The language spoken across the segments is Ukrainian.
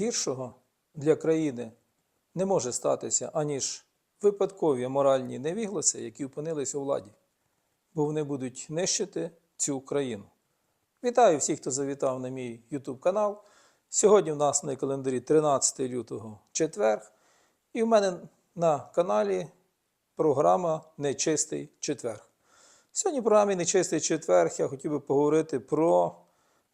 гіршого для країни не може статися, аніж випадкові моральні невігласи, які опинились у владі, бо вони будуть нищити цю країну. Вітаю всіх, хто завітав на мій YouTube канал. Сьогодні в нас на календарі 13 лютого четверг, і в мене на каналі програма Нечистий четверг. Сьогодні в програмі Нечистий четверг я хотів би поговорити про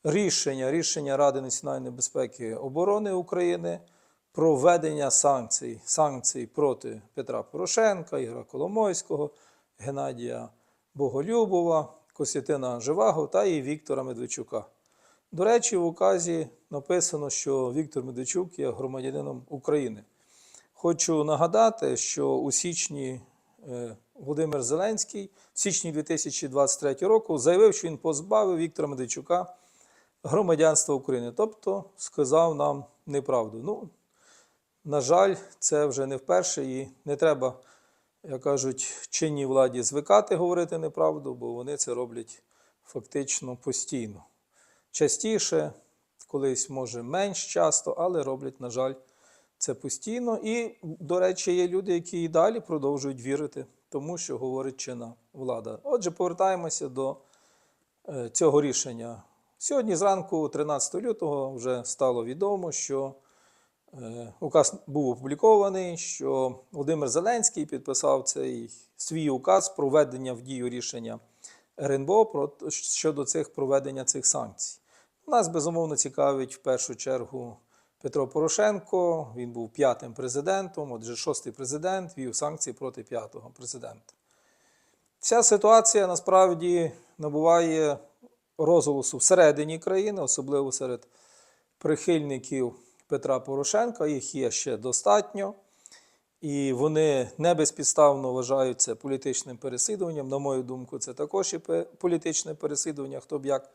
рішення, рішення Ради національної безпеки і оборони України про введення санкцій, санкцій проти Петра Порошенка, Ігора Коломойського, Геннадія Боголюбова, Костянтина Живаго та і Віктора Медведчука. До речі, в указі написано, що Віктор Медведчук є громадянином України. Хочу нагадати, що у січні е, Володимир Зеленський в січні 2023 року заявив, що він позбавив Віктора Медведчука громадянства України, тобто сказав нам неправду. Ну, на жаль, це вже не вперше і не треба, як кажуть, чинній владі звикати говорити неправду, бо вони це роблять фактично постійно. Частіше, колись може менш часто, але роблять, на жаль, це постійно. І, до речі, є люди, які і далі продовжують вірити тому, що говорить чинна влада. Отже, повертаємося до е, цього рішення. Сьогодні зранку, 13 лютого, вже стало відомо, що е, указ був опублікований, що Володимир Зеленський підписав цей свій указ про введення в дію рішення РНБО про щодо цих проведення цих санкцій. Нас безумовно цікавить в першу чергу Петро Порошенко. Він був п'ятим президентом, отже, шостий президент вів санкції проти п'ятого президента. Ця ситуація насправді набуває розголосу всередині країни, особливо серед прихильників Петра Порошенка. Їх є ще достатньо. І вони не безпідставно вважаються політичним переслідуванням. На мою думку, це також і політичне переслідування, хто б як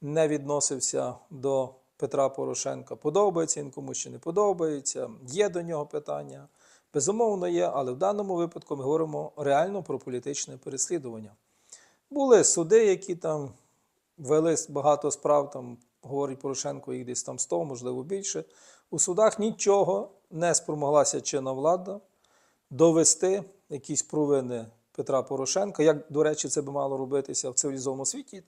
не відносився до Петра Порошенка. Подобається він комусь чи не подобається, є до нього питання. Безумовно, є, але в даному випадку ми говоримо реально про політичне переслідування. Були суди, які там вели багато справ, там, говорить Порошенко, їх десь там 100, можливо, більше. У судах нічого не спромоглася чинна влада довести якісь провини Петра Порошенка. Як, до речі, це би мало робитися в цивілізованому світі.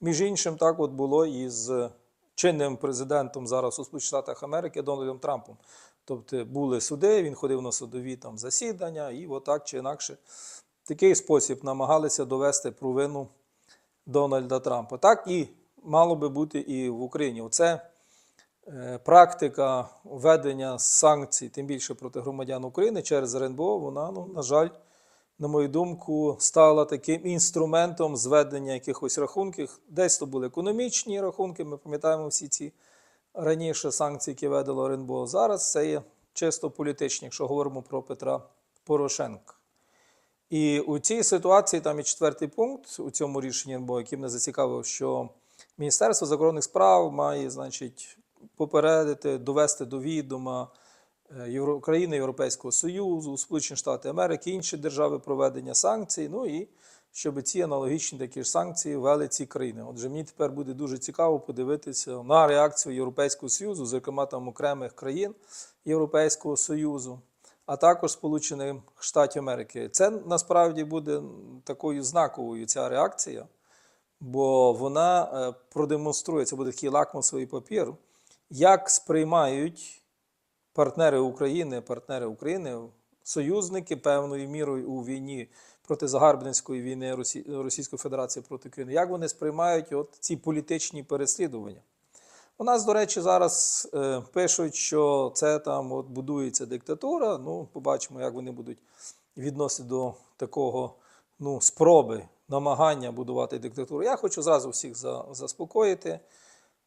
Між іншим, так от було і з чинним президентом зараз у Сполучених Штатах Америки Дональдом Трампом. Тобто були суди, він ходив на судові там засідання, і отак чи інакше в такий спосіб намагалися довести провину Дональда Трампа. Так і мало би бути і в Україні. Оце е, практика введення санкцій, тим більше проти громадян України через РНБО, вона, ну, на жаль, на мою думку, стала таким інструментом зведення якихось рахунків. Десь то були економічні рахунки, ми пам'ятаємо всі ці раніше санкції, які введало РНБО. Зараз це є чисто політичні, якщо говоримо про Петра Порошенка. І у цій ситуації там і четвертий пункт у цьому рішенні РНБО, який мене зацікавив, що Міністерство закордонних справ має, значить, попередити, довести до відома Євро... країни Європейського Союзу, Сполучені Штати Америки, інші держави проведення санкцій. Ну і щоб ці аналогічні такі ж санкції ввели ці країни. Отже, мені тепер буде дуже цікаво подивитися на реакцію Європейського Союзу, зокрема там окремих країн Європейського Союзу, а також Сполучених Штатів Америки. Це насправді буде такою знаковою ця реакція, бо вона е, продемонструє, це буде такий лакмусовий папір, як сприймають партнери України, партнери України, союзники певною мірою у війні проти загарбницької війни Російської Федерації проти України, як вони сприймають от ці політичні переслідування. У нас, до речі, зараз е, пишуть, що це там от будується диктатура. Ну, побачимо, як вони будуть відносити до такого ну, спроби, намагання будувати диктатуру. Я хочу зразу всіх за, заспокоїти.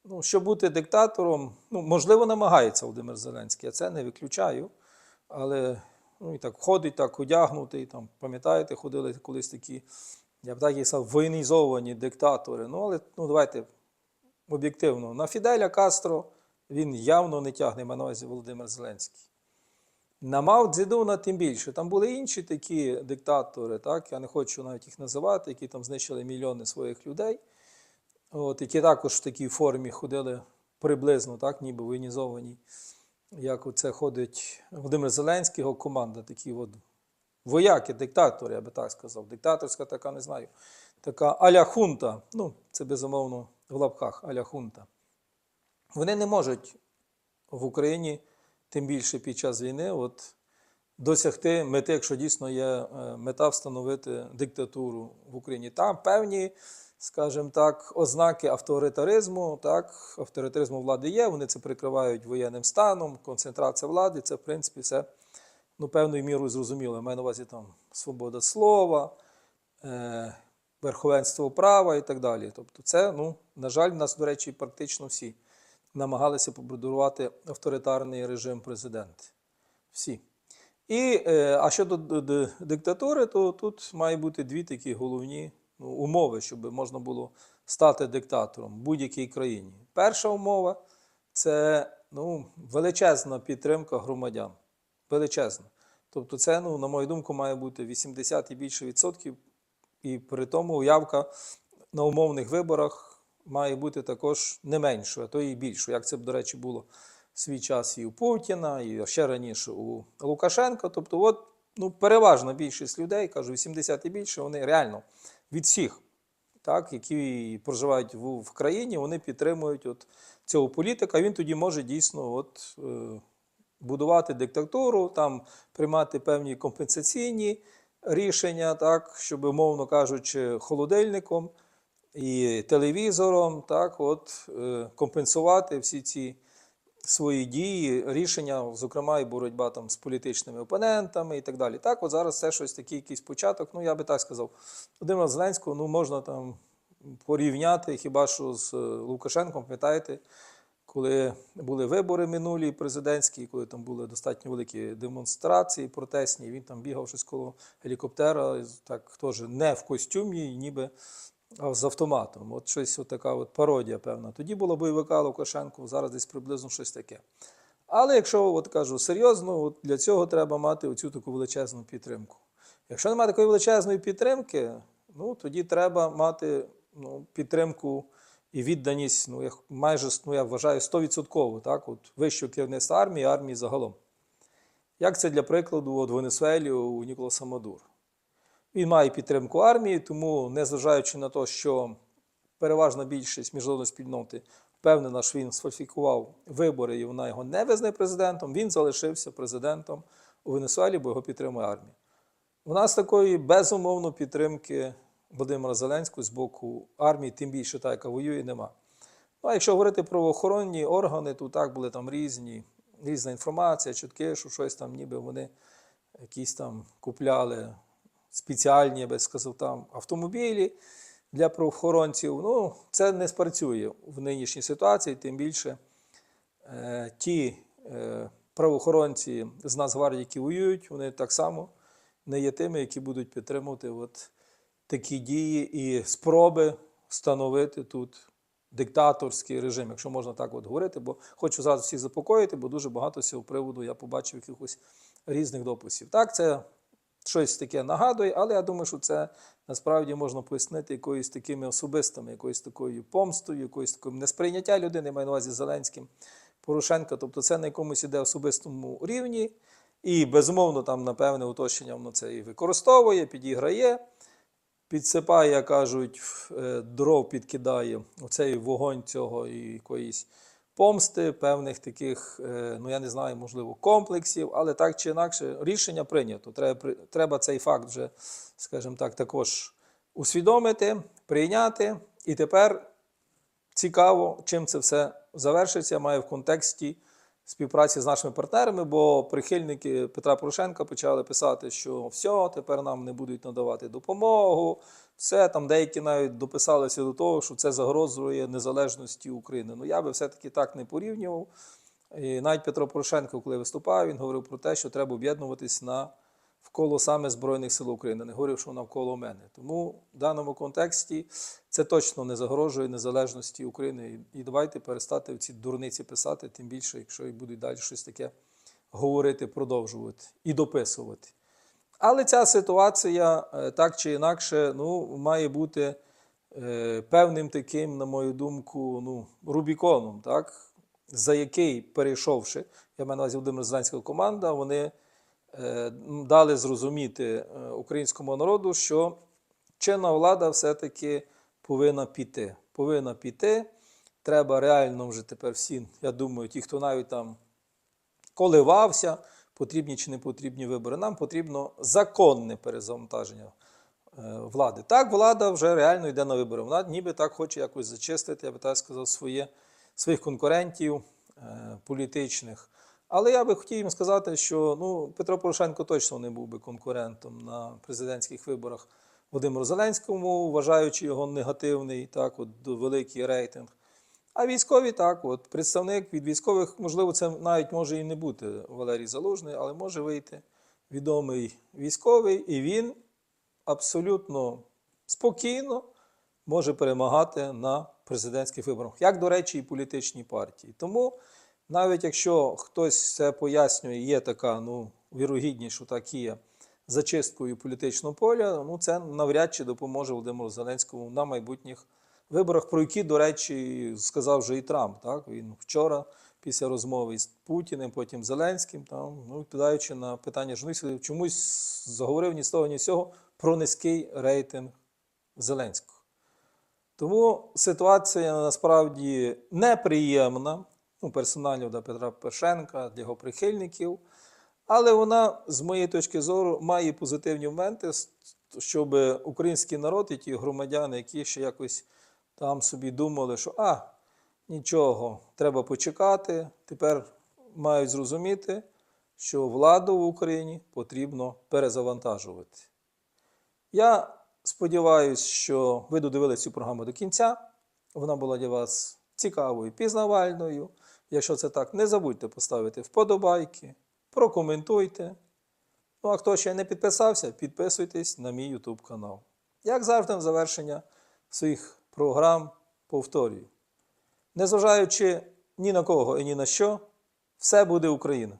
Ну, щоб бути диктатором, ну, можливо, намагається Володимир Зеленський, я це не виключаю. Але ну, і так ходить, так одягнутий. Там, Пам'ятаєте, ходили колись такі, я б так і сказав, воєнізовані диктатори. Ну, але ну, давайте об'єктивно. На Фіделя Кастро він явно не тягне на увазі Володимир Зеленський. На Мао Цзедуна тим більше. Там були інші такі диктатори, так? я не хочу навіть їх називати, які там знищили мільйони своїх людей от, які також в такій формі ходили приблизно, так, ніби воєнізовані. як оце ходить Володимир Зеленський, його команда, такі от вояки, диктатори, я би так сказав. Диктаторська така, не знаю. Така аля хунта. Ну, це безумовно в лапках аля хунта. Вони не можуть в Україні, тим більше під час війни, от, досягти мети, якщо дійсно є е, мета встановити диктатуру в Україні. Там певні, скажімо так, ознаки авторитаризму, так, авторитаризму влади є, вони це прикривають воєнним станом, концентрація влади, це, в принципі, все ну, певною мірою зрозуміло. Я маю на увазі там свобода слова, е, верховенство права і так далі. Тобто, це, ну, на жаль, нас, до речі, практично всі намагалися побудувати авторитарний режим президента. Всі. І, е, а щодо диктатури, то тут має бути дві такі головні ну, умови, щоб можна було стати диктатором в будь-якій країні. Перша умова це ну, величезна підтримка громадян. Величезна. Тобто, це, ну, на мою думку, має бути 80 і більше відсотків, і при тому уявка на умовних виборах має бути також не меншою, а то і більшою. Як це, б, до речі, було в свій час і у Путіна, і ще раніше у Лукашенка. Тобто, от, ну, переважна більшість людей, кажу, 80 і більше, вони реально від всіх, так, які проживають в, в країні, вони підтримують от цього політика. Він тоді може дійсно от, е, будувати диктатуру, там приймати певні компенсаційні рішення, так, щоб, умовно кажучи, холодильником і телевізором, так, от, е, компенсувати всі ці свої дії, рішення, зокрема, і боротьба там з політичними опонентами і так далі. Так, от зараз це щось такий якийсь початок. Ну, я би так сказав, Володимира Зеленського ну, можна там порівняти хіба що з е, Лукашенком, пам'ятаєте, коли були вибори минулі президентські, коли там були достатньо великі демонстрації протестні, він там бігав щось коло гелікоптера, так теж не в костюмі, ніби а з автоматом. От щось така от пародія, певна. Тоді було бойовика Лукашенко, зараз десь приблизно щось таке. Але якщо от кажу серйозно, от для цього треба мати оцю таку величезну підтримку. Якщо немає такої величезної підтримки, ну тоді треба мати ну, підтримку і відданість, ну, я майже ну, я вважаю, 100%, так, от вищого керівництва армії, армії загалом. Як це для прикладу от в Венесуелі у Ніколаса Мадуро? Він має підтримку армії, тому, незважаючи на те, що переважна більшість міжнародної спільноти впевнена, що він сфальсифікував вибори і вона його не визнає президентом, він залишився президентом у Венесуелі, бо його підтримує армія. У нас такої безумовно підтримки Володимира Зеленського з боку армії, тим більше та, яка воює, нема. Ну, а якщо говорити про охоронні органи, то так були там різні, різна інформація, чутки, що щось там, ніби вони якісь там купляли спеціальні, я би сказав, там автомобілі для правоохоронців. Ну, це не спрацює в нинішній ситуації, тим більше е, ті е, правоохоронці з Нацгвардії, які воюють, вони так само не є тими, які будуть підтримувати от такі дії і спроби встановити тут диктаторський режим, якщо можна так от говорити, бо хочу зразу всіх заспокоїти, бо дуже багато з цього приводу я побачив якихось різних дописів. Так, це щось таке нагадує, але я думаю, що це насправді можна пояснити якоюсь такими особистими, якоюсь такою помстою, якоюсь таким несприйняття людини, маю на увазі Зеленським, Порошенка. Тобто це на якомусь іде особистому рівні. І, безумовно, там, напевне, уточнення воно це і використовує, підіграє, підсипає, як кажуть, е, дров підкидає оцей вогонь цього і якоїсь помсти, певних таких, е, ну я не знаю, можливо, комплексів, але так чи інакше рішення прийнято. Треба, треба цей факт вже, скажімо так, також усвідомити, прийняти. І тепер цікаво, чим це все завершиться, має в контексті співпраці з нашими партнерами, бо прихильники Петра Порошенка почали писати, що все, тепер нам не будуть надавати допомогу. Все там деякі навіть дописалися до того, що це загрозує незалежності України. Ну я би все-таки так не порівнював. І навіть Петро Порошенко, коли виступав, він говорив про те, що треба об'єднуватись на вколо саме Збройних сил України. Не говорив, що навколо мене. Тому в даному контексті це точно не загрожує незалежності України. І, давайте перестати ці дурниці писати, тим більше, якщо і будуть далі щось таке говорити, продовжувати і дописувати. Але ця ситуація е, так чи інакше ну, має бути е, певним таким, на мою думку, ну, Рубіконом. Так? за який перейшовши, я маю на увазі Володимир Зеленського команда, вони дали зрозуміти е, українському народу, що чинна влада все-таки повинна піти. Повинна піти. Треба реально вже тепер всі, я думаю, ті, хто навіть там коливався, потрібні чи не потрібні вибори. Нам потрібно законне перезавантаження е, влади. Так, влада вже реально йде на вибори. Вона ніби так хоче якось зачистити, я би так сказав, своє, своїх конкурентів е, політичних. Але я би хотів їм сказати, що ну, Петро Порошенко точно не був би конкурентом на президентських виборах Володимиру Зеленському, вважаючи його негативний, так, от, великий рейтинг. А військові так, от представник від військових, можливо, це навіть може і не бути Валерій Залужний, але може вийти відомий військовий, і він абсолютно спокійно може перемагати на президентських виборах, як, до речі, і політичні партії. Тому навіть якщо хтось це пояснює, є така ну, вірогідність, що так є зачисткою політичного поля, ну це навряд чи допоможе Володимиру Зеленському на майбутніх виборах, про які, до речі, сказав вже і Трамп. Так? Він вчора, після розмови з Путіним, потім Зеленським, там, ну, відповідаючи на питання журналістів, чомусь заговорив ні з того, ні з цього про низький рейтинг Зеленського. Тому ситуація насправді неприємна, ну, персонально для Петра Порошенка, для його прихильників, але вона, з моєї точки зору, має позитивні моменти, щоб український народ і ті громадяни, які ще якось там собі думали, що а, нічого, треба почекати, тепер мають зрозуміти, що владу в Україні потрібно перезавантажувати. Я сподіваюся, що ви додивилися цю програму до кінця. Вона була для вас цікавою, пізнавальною. Якщо це так, не забудьте поставити вподобайки, прокоментуйте. Ну а хто ще не підписався, підписуйтесь на мій YouTube канал. Як завжди, в завершення своїх програм повторюю. Незважаючи ні на кого і ні на що, все буде Україна.